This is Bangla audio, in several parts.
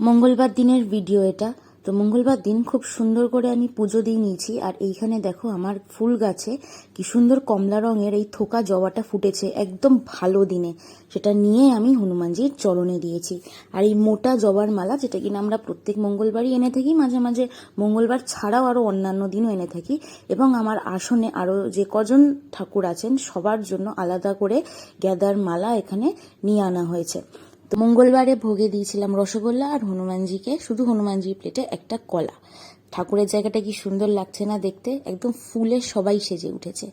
মঙ্গলবার দিনের ভিডিও এটা। তো মঙ্গলবার দিন খুব সুন্দর করে আমি পুজো দিয়ে নিয়েছি। আর এইখানে দেখো আমার ফুল গাছে কি সুন্দর কমলা রঙের এই থোকা জবাটা ফুটেছে একদম ভালো দিনে। সেটা নিয়ে আমি হনুমানজির চরণে দিয়েছি। আর এই মোটা জবার মালা যেটা কিনা আমরা প্রত্যেক মঙ্গলবারই এনে থাকি, মাঝে মাঝে মঙ্গলবার ছাড়াও আরও অন্যান্য দিনও এনে থাকি। এবং আমার আসনে আরও যে কজন ঠাকুর আছেন সবার জন্য আলাদা করে গ্যাদার মালা এখানে নিয়ে আনা হয়েছে। তো মঙ্গলবারে ভোগে দিয়েছিলাম রসগোল্লা আর হনুমানজিকে। শুধু হনুমানজির প্লেটে একটা কলা। ঠাকুরের জায়গাটা কি সুন্দর লাগছে না দেখতে? একদম ফুলে সবাই সেজে উঠেছে।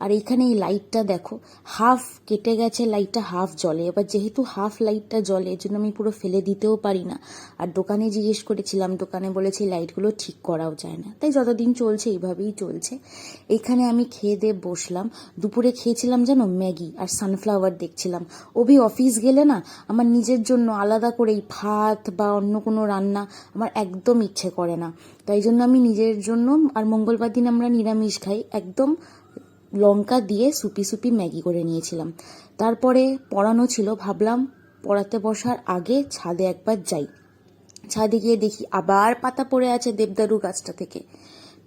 আর এইখানে এই লাইটটা দেখো হাফ কেটে গেছে লাইটটা হাফ জলে এবার যেহেতু হাফ লাইটটা জলে এর জন্য আমি পুরো ফেলে দিতেও পারি না। আর দোকানে জিজ্ঞেস করেছিলাম, দোকানে বলেছি লাইটগুলো ঠিক করাও যায় না। তাই যতদিন চলছে, এইভাবেই চলছে। এখানে আমি খেয়ে দিয়ে বসলাম। দুপুরে খেয়েছিলাম যেন ম্যাগি আর সানফ্লাওয়ার দেখছিলাম। অভি অফিস গেলে না, আমার নিজের জন্য আলাদা করে এই ভাত বা অন্য কোনো রান্না আমার একদম ইচ্ছে করে না। তাই জন্য আমি নিজের জন্য আর মঙ্গলবার দিন আমরা নিরামিষ খাই। একদম লঙ্কা দিয়ে সুপি সুপি ম্যাগি করে নিয়েছিলাম। তারপরে পড়ানো ছিল, ভাবলাম পড়াতে বসার আগে ছাদে একবার যাই। ছাদে গিয়ে দেখি আবার পাতা পড়ে আছে দেবদারু গাছটা থেকে।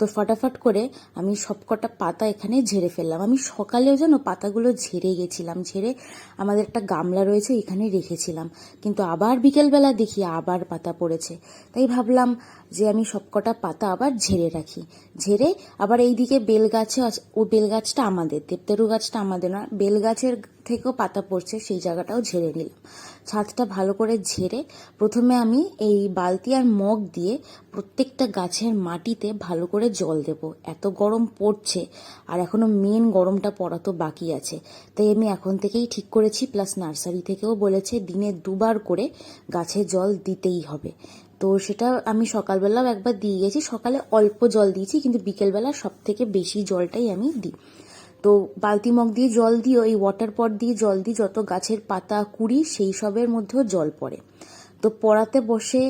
তো ফটাফট করে আমি সবকটা পাতা এখানে ঝেড়ে ফেললাম। আমি সকালেও যেন পাতাগুলো ঝেড়ে গেছিলাম, ঝেড়ে আমাদের একটা গামলা রয়েছে এখানে রেখেছিলাম। কিন্তু আবার বিকেলবেলা দেখি আবার পাতা পড়েছে। তাই ভাবলাম যে আমি সবকটা পাতা আবার ঝেড়ে রাখি। ঝেড়ে আবার এইদিকে বেল গাছে আছে- ও বেল গাছটা আমাদের, দেবদারু গাছটা আমাদের না বেল গাছের থেকেও পাতা পড়ছে, সেই জায়গাটাও ঝেড়ে নিলাম। ছাদটা ভালো করে ঝেড়ে প্রথমে আমি এই বালতি আর মগ দিয়ে প্রত্যেকটা গাছের মাটিতে ভালো করে জল দেব। এত গরম পড়ছে আর এখনও মেন গরমটা পড়া তো বাকি আছে। তাই আমি এখন থেকেই ঠিক করেছি প্লাস নার্সারি থেকেও বলেছে দিনে দুবার করে গাছে জল দিতেই হবে। তো সেটা আমি সকালবেলাও একবার দিয়ে গেছি, সকালে অল্প জল দিয়েছি, কিন্তু বিকেলবেলা সব থেকে বেশি জলটাই আমি দিই। তো বালতি মগ দিয়ে জল দিও, এই ওয়াটার পট দিয়ে জল দিই, যত গাছের পাতা কুড়ি, সেই সবের মধ্যেও জল পড়ে। তো পড়াতে বসে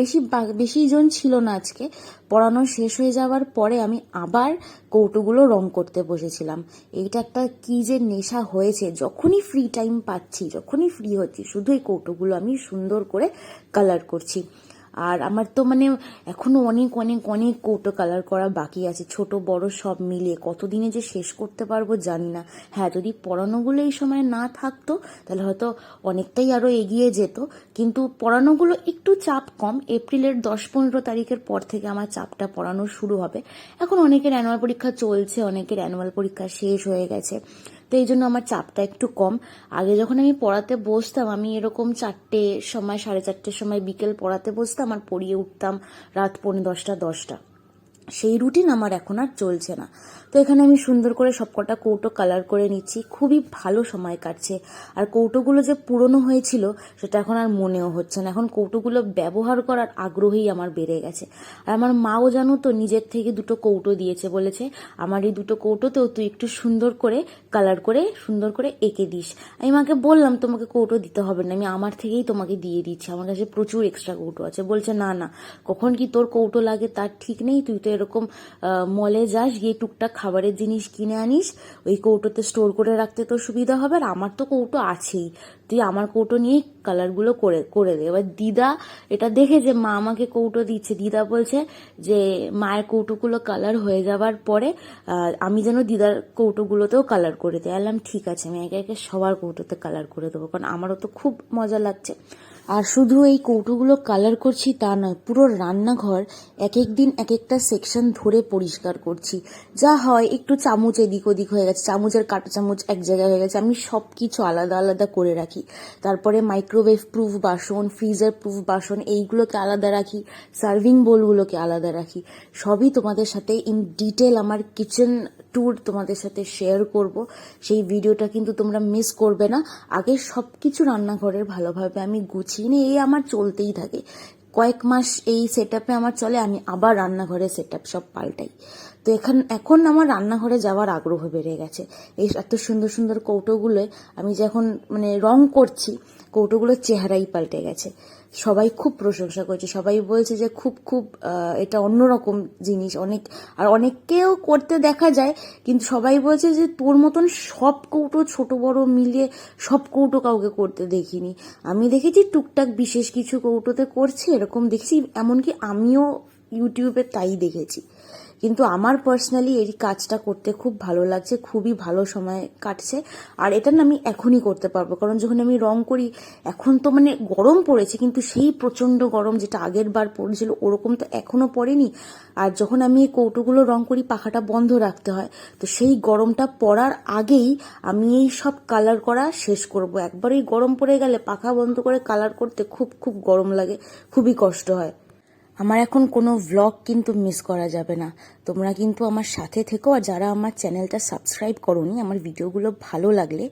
বেশি বেশি জন ছিল না আজকে। পড়ানো শেষ হয়ে যাওয়ার পরে আমি আবার কৌটোগুলো রং করতে বসেছিলাম। এইটা একটা কি যে নেশা হয়েছে, যখনই ফ্রি টাইম পাচ্ছি, যখনই ফ্রি হচ্ছি, শুধু এই কৌটোগুলো আমি সুন্দর করে কালার করছি। আর আমার তো মানে এখনও অনেক অনেক অনেক কৌটো কালার করা বাকি আছে। ছোট, বড় সব মিলিয়ে কতদিনে যে শেষ করতে পারব জানি না। হ্যাঁ যদি পড়ানোগুলো এই সময় না থাকতো, তাহলে হয়তো অনেকটাই আরও এগিয়ে যেত। কিন্তু পড়ানোগুলো একটু চাপ কম। এপ্রিলের দশ, পনেরো তারিখের পর থেকে আমার চাপটা পড়ানো শুরু হবে। এখন অনেকের অ্যানুয়াল পরীক্ষা চলছে, অনেকের অ্যানুয়াল পরীক্ষা শেষ হয়ে গেছে। তো এই জন্য আমার চাপটা একটু কম। আগে যখন আমি পড়াতে বসতাম, আমি এরকম চারটে সময়, সাড়ে চারটের সময় বিকেল পড়াতে বসতাম আর পড়িয়ে উঠতাম রাত পৌনে দশটা দশটা। সেই রুটিন আমার এখন আর চলছে না। তো এখানে আমি সুন্দর করে সবকটা কৌটো কালার করে নিচ্ছি। খুবই ভালো সময় কাটছে। আর কৌটোগুলো যে পুরনো হয়েছিল, সেটা এখন আর মনেও হচ্ছে না। এখন কৌটোগুলো ব্যবহার করার আগ্রহই আমার বেড়ে গেছে। আর আমার মাও জানো তো নিজের থেকে দুটো কৌটো দিয়েছে বলেছে, আমার এই দুটো কৌটোতেও তুই একটু সুন্দর করে কালার করে, সুন্দর করে এঁকে দিস। আমি মাকে বললাম, তোমাকে কৌটো দিতে হবে না। আমি আমার থেকেই তোমাকে দিয়ে দিচ্ছি। আমার কাছে প্রচুর এক্সট্রা কৌটো আছে। বলছে, না না। কখন কি তোর কৌটো লাগে তার ঠিক নেই। তুই তো এরকম মলে যাস, গিয়ে টুকটাক খাবারের জিনিস কিনে আনিস, ওই কৌটোতে স্টোর করে রাখতে তোর সুবিধা হবে। আর আমার তো কৌটো আছেই। তুই আমার কৌটো নিয়েই কালারগুলো করে করে দে। এবার দিদা এটা দেখে যে মা আমাকে কৌটো দিচ্ছে। দিদা বলছে যে, মায়ের কৌটোগুলো কালার হয়ে যাওয়ার পরে আমি যেন দিদার কৌটোগুলোতেও কালার করে দিই। আলাম ঠিক আছে, আমি একে একে সবার কৌটোতে কালার করে দেবো। কারণ আমারও তো খুব মজা লাগছে। আর শুধু এই কৌটোগুলো কালার করছি তা নয়, পুরো রান্নাঘর এক এক দিন এক একটা সেকশন ধরে পরিষ্কার করছি। যা হয় একটু চামচ এদিক ওদিক হয়ে গেছে, চামচের কাঁটা চামচ এক জায়গায় হয়ে গেছে, আমি সব কিছু আলাদা আলাদা করে রাখি। তারপরে মাইক্রোওয়েভ প্রুফ বাসন ফ্রিজার প্রুফ বাসন, এইগুলোকে আলাদা রাখি সার্ভিং বোলগুলোকে আলাদা রাখি। সবই তোমাদের সাথে ইন ডিটেল আমার কিচেন ট্যুর তোমাদের সাথে শেয়ার করব। সেই ভিডিওটা কিন্তু তোমরা মিস করবে না। আগে সব কিছু রান্নাঘরের ভালোভাবে আমি গুছিয়ে নিই এই আমার চলতেই থাকে। কয়েক মাস এই সেট আমার চলে, আমি আবার রান্নাঘরে সেট সব পাল্টাই। তো এখন এখন আমার রান্নাঘরে যাওয়ার আগ্রহ বেড়ে গেছে। এই এত সুন্দর সুন্দর কৌটোগুলোয় আমি যখন মানে রং করছি, কৌটোগুলোর চেহারাই পাল্টে গেছে। সবাই খুব প্রশংসা করছে। সবাই বলছে যে খুব খুব এটা অন্যরকম জিনিস। অনেক, আর অনেককেও করতে দেখা যায়, কিন্তু সবাই বলছে যে তোর মতন সব কৌটো ছোট বড় মিলিয়ে সব কৌটো কাউকে করতে দেখিনি। আমি দেখেছি টুকটাক বিশেষ কিছু কৌটোতে করছে, এরকম দেখেছি, এমনকি আমিও ইউটিউবে তাই দেখেছি। কিন্তু আমার পার্সোনালি এই কাজটা করতে খুব ভালো লাগছে, খুবই ভালো সময় কাটছে। আর এটা না আমি এখনই করতে পারব, কারণ যখন আমি রং করি, এখন তো মানে গরম পড়েছে, কিন্তু সেই প্রচণ্ড গরম যেটা আগের বার পড়েছিল, ওরকম তো এখনও পড়েনি। আর যখন আমি এই কৌটোগুলো রং করি, পাখাটা বন্ধ রাখতে হয়, তো সেই গরমটা পড়ার আগেই আমি এই সব কালার করা শেষ করব। একবারই গরম পড়ে গেলে পাখা বন্ধ করে কালার করতে খুব খুব গরম লাগে, খুবই কষ্ট হয়। আমার এখন কোনো ভ্লগ কিন্তু মিস করা যাবে না। তোমরা কিন্তু আমার সাথে থেকো আর যারা আমার চ্যানেলটা সাবস্ক্রাইব করো আমার ভিডিওগুলো ভালো লাগলে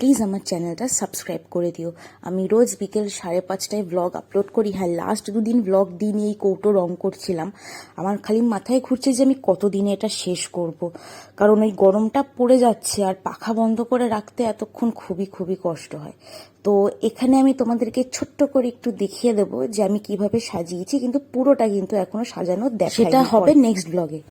প্লিজ আমার চ্যানেলটা সাবস্ক্রাইব করে দিও। আমি রোজ বিকেল সাড়ে পাঁচটায় ভ্লগ আপলোড করি। হ্যাঁ লাস্ট দুদিন ব্লগ দিন এই কৌটো রং করছিলাম। আমার খালি মাথায় ঘুরছে যে আমি কতদিনে এটা শেষ করব। কারণ ওই গরমটা পড়ে যাচ্ছে আর পাখা বন্ধ করে রাখতে এতক্ষণ খুবই খুবই কষ্ট হয়। তো এখানে আমি তোমাদেরকে ছোট্ট করে একটু দেখিয়ে দেবো যে আমি কীভাবে সাজিয়েছি কিন্তু পুরোটা কিন্তু এখনও সাজানো দেখা সেটা হবে নেক্সট ব্লগে